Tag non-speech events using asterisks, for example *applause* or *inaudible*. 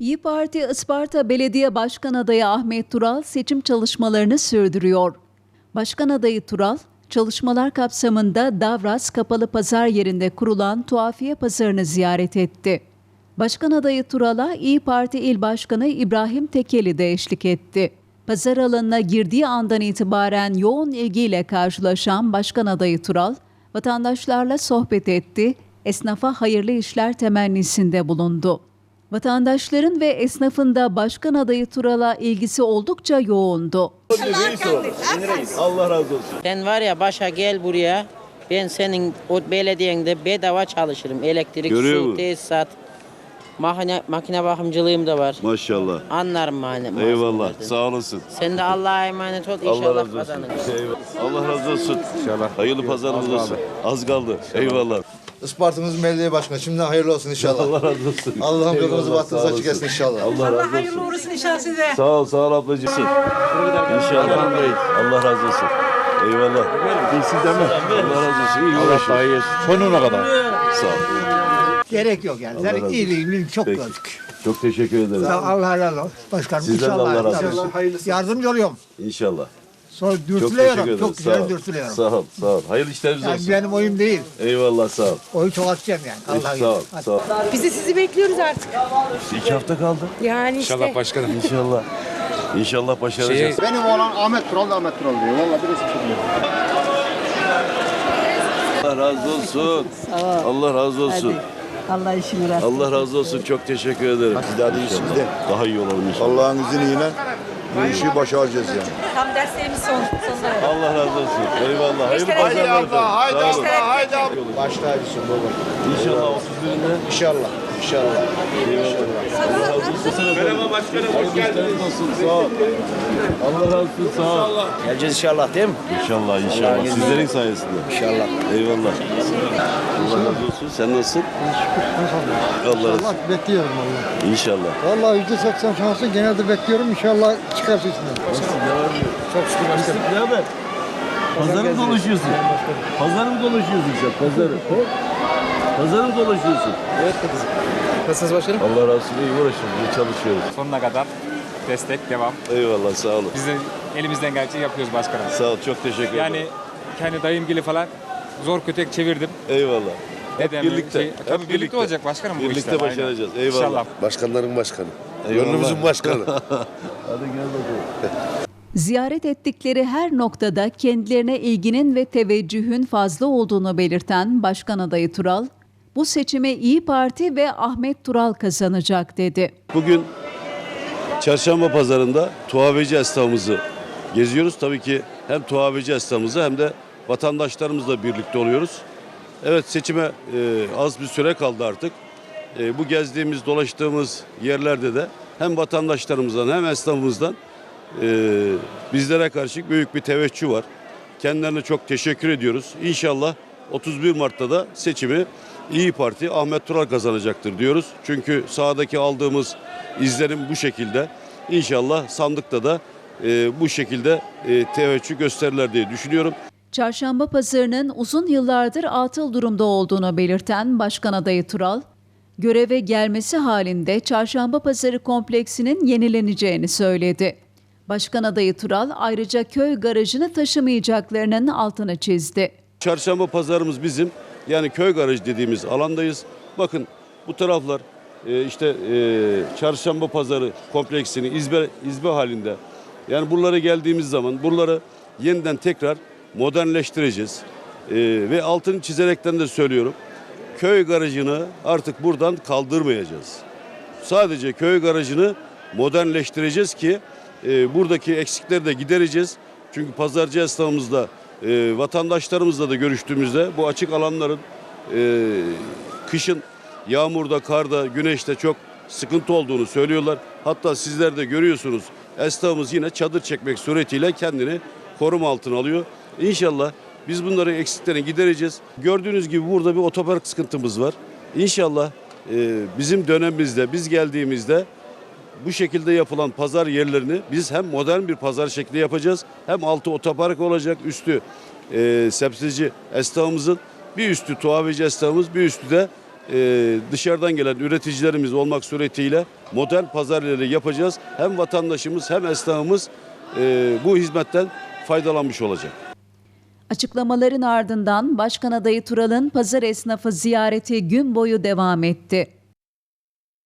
İyi Parti Isparta Belediye Başkan Adayı Ahmet Tural seçim çalışmalarını sürdürüyor. Başkan adayı Tural, çalışmalar kapsamında Davras Kapalı Pazar yerinde kurulan Tuhafiye Pazarını ziyaret etti. Başkan adayı Tural'a İyi Parti İl Başkanı İbrahim Tekeli de eşlik etti. Pazar alanına girdiği andan itibaren yoğun ilgiyle karşılaşan Başkan adayı Tural, vatandaşlarla sohbet etti, esnafa hayırlı işler temennisinde bulundu. Vatandaşların ve esnafın da başkan adayı Tural'a ilgisi oldukça yoğundu. Allah razı olsun. Sen var ya başa gel buraya. Ben senin o belediyende bedava çalışırım. Elektrik, Görüyor su, mu? tesisat, makine, makine bakımcılığım da var. Maşallah. Anlarım mani. Eyvallah. malzemelerden. Sağ olasın. Sen de Allah'a emanet ol. Allah İnşallah razı olsun. kazanırsın. Eyvallah. Allah razı olsun. İnşallah. Hayırlı pazarınız olsun. Az kaldı. Eyvallah. Isparta'mız belediye başkanı. Şimdiden hayırlı olsun inşallah. Allah razı olsun. Allah'ım sağ bahtınızı açık etsin inşallah. Allah razı olsun. Hayırlı uğurlusun inşallah size. Sağ ol, sağ ol ablacığım. İnşallah. Allah razı olsun. Eyvallah. Değilsin deme. Allah razı olsun. İyi uğraşıyorsun. Sonuna kadar. Sağ ol. Gerek yok yani. Allah razı Senin olsun. iyiliğini çok Peki. gördük. Çok teşekkür ederim. Allah helal olsun. Başkanım Sizden de inşallah. Allah razı olsun. Yardımcı oluyorum. İnşallah. Sonra Çok teşekkür dürtülüyorum. ederim. Çok, sağ güzel ol. dürtülüyorum. Sağ ol, sağ ol. Hayırlı işleriniz Yani olsun. benim oyum değil. Eyvallah, sağ ol. Oyu çok atacağım yani. Allah Sağ ol, Hadi. sağ ol. Biz de sizi bekliyoruz artık. İki hafta kaldı. Yani işte. İnşallah başkanım. İnşallah. İnşallah başaracağız. Benim oğlan Ahmet Tural da Ahmet Tural diyor. Valla birisi çıkmıyor. Allah razı olsun. Allah razı olsun. Allah işini rast. Allah razı olsun. Çok teşekkür ederim. Siz daha iyisiniz de. Daha iyi olalım inşallah. Allah'ın izniyle bu işi başaracağız yani. Tam derslerimiz son, sonlara. Allah razı olsun. Eyvallah. Hayırlı Haydi pazarlar efendim. haydi Sağ olun. abla, haydi abla. Baş tacısın baba. İnşallah 31'inde. İnşallah, inşallah. Allah olsun. Merhaba başkanım. Hoş geldiniz. olsun. Sağ ol. Allah razı olsun. Sağ ol. Geleceğiz inşallah değil mi? İnşallah inşallah. Sizlerin sayesinde. İnşallah. Eyvallah. Allah razı olsun. Sen nasılsın? Allah razı olsun. bekliyorum vallahi. İnşallah. Vallahi yüzde seksen şansı genelde bekliyorum. İnşallah çıkarsın içinden. Çok şükür başkanım. Ne haber? Pazarı dolaşıyorsun? Pazarı dolaşıyorsun sen? Pazarı. Pazarı mı dolaşıyorsun? Nasılsınız başkanım? Allah razı olsun. İyi uğraşıyoruz. iyi çalışıyoruz. Sonuna kadar destek devam. Eyvallah. Sağ olun. Biz de elimizden geldiği yapıyoruz başkanım. Sağ ol. Çok teşekkür ederim. Yani kendi dayımgili falan zor kötek çevirdim. Eyvallah. Hep birlikte. şey- hep tabii birlikte olacak başkanım bu Birlikte işler, başaracağız. Eyvallah. İnşallah. Başkanların başkanı. Eyvallah. Gönlümüzün başkanı. *laughs* Hadi gel bakalım. Ziyaret ettikleri her noktada kendilerine ilginin ve teveccühün fazla olduğunu belirten Başkan adayı Tural, bu seçime İyi Parti ve Ahmet Tural kazanacak dedi. Bugün çarşamba pazarında tuhafeci esnafımızı geziyoruz. Tabii ki hem tuhafeci esnafımızı hem de vatandaşlarımızla birlikte oluyoruz. Evet seçime e, az bir süre kaldı artık. E, bu gezdiğimiz, dolaştığımız yerlerde de hem vatandaşlarımızdan hem esnafımızdan e, bizlere karşı büyük bir teveccüh var. Kendilerine çok teşekkür ediyoruz. İnşallah 31 Mart'ta da seçimi İyi Parti Ahmet Tural kazanacaktır diyoruz. Çünkü sahadaki aldığımız izlenim bu şekilde. İnşallah sandıkta da e, bu şekilde e, teveccüh gösterirler diye düşünüyorum. Çarşamba pazarının uzun yıllardır atıl durumda olduğunu belirten Başkan adayı Tural, göreve gelmesi halinde Çarşamba Pazarı kompleksinin yenileneceğini söyledi. Başkan adayı Tural ayrıca köy garajını taşımayacaklarının altını çizdi. Çarşamba pazarımız bizim. Yani köy garaj dediğimiz alandayız. Bakın bu taraflar e, işte e, çarşamba pazarı kompleksini izbe, izbe halinde. Yani buralara geldiğimiz zaman buraları yeniden tekrar modernleştireceğiz. E, ve altını çizerekten de söylüyorum. Köy garajını artık buradan kaldırmayacağız. Sadece köy garajını modernleştireceğiz ki e, buradaki eksikleri de gidereceğiz. Çünkü pazarcı esnafımızla, e, vatandaşlarımızla da görüştüğümüzde bu açık alanların e, kışın yağmurda, karda, güneşte çok sıkıntı olduğunu söylüyorlar. Hatta sizler de görüyorsunuz esnafımız yine çadır çekmek suretiyle kendini koruma altına alıyor. İnşallah biz bunların eksiklerini gidereceğiz. Gördüğünüz gibi burada bir otopark sıkıntımız var. İnşallah e, bizim dönemimizde, biz geldiğimizde bu şekilde yapılan pazar yerlerini biz hem modern bir pazar şekli yapacağız hem altı otopark olacak üstü e, sebzeci esnafımızın bir üstü tuhafeci esnafımız bir üstü de e, dışarıdan gelen üreticilerimiz olmak suretiyle modern pazar yerleri yapacağız. Hem vatandaşımız hem esnafımız e, bu hizmetten faydalanmış olacak. Açıklamaların ardından Başkan adayı Tural'ın pazar esnafı ziyareti gün boyu devam etti.